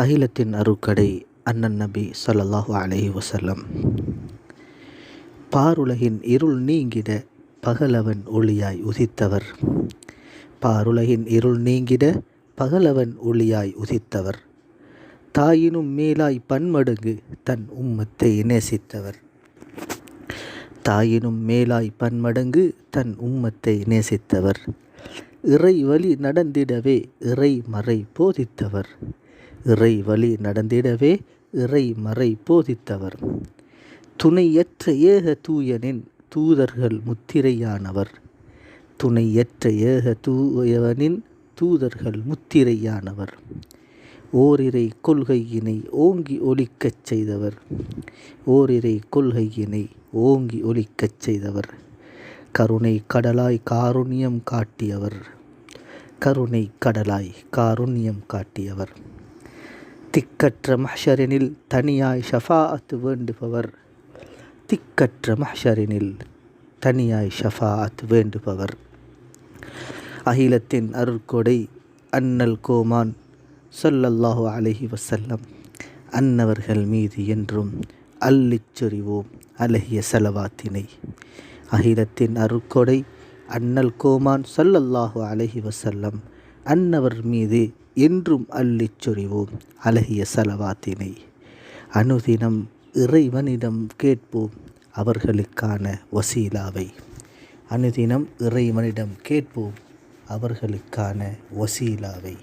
அகிலத்தின் அருக்கடை அண்ணன் நபி சல்லாஹூ அலஹி வசல்லம் பாருலகின் இருள் நீங்கிட பகலவன் ஒளியாய் உதித்தவர். பாருலகின் இருள் நீங்கிட பகலவன் ஒளியாய் உதித்தவர். தாயினும் மேலாய் பன்மடங்கு தன் உம்மத்தை நேசித்தவர். தாயினும் மேலாய் பன்மடங்கு தன் உம்மத்தை நேசித்தவர். இறை வழி நடந்திடவே இறை மறை போதித்தவர். இறை வழி நடந்திடவே இறை மறை போதித்தவர். துணையற்ற ஏக தூயனின் தூதர்கள் முத்திரையானவர். துணையற்ற ஏக தூயவனின் தூதர்கள் முத்திரையானவர். ஓரிரை கொள்கையினை ஓங்கி ஒலிக்கச் செய்தவர். ஓரிரை கொள்கையினை ஓங்கி ஒலிக்கச் செய்தவர். கருணை கடலாய் காருண்யம் காட்டியவர். கருணை கடலாய் காருண்யம் காட்டியவர். திக்கற்ற மஹ்ஷரினில் தனியாய் ஷஃபாஅத்து வேண்டுபவர். திக்கற்ற மஹ்ஷரினில் தனியாய் ஷஃபாஅத் வேண்டுபவர். அகிலத்தின் அருட்கொடை அன்னல் கோமான் சொல்லல்லாஹு அலஹி வசல்லம் அன்னவர்கள் மீது என்றும் அல்லிச்சொறிவோம் அழகிய செலவாத்தினை. அகிலத்தின் அருட்கொடை அன்னல் கோமான் சொல்லல்லாஹு அலஹி வசல்லம் அன்னவர் மீது என்றும் அள்ளிச் சொரிவோம் அழகிய செலவாத்தினை. அனுதினம் இறைவனிடம் கேட்போம் அவர்களுக்கான வசீலாவை. அனுதினம் இறைவனிடம் கேட்போம் அவர்களுக்கான வசீலாவை.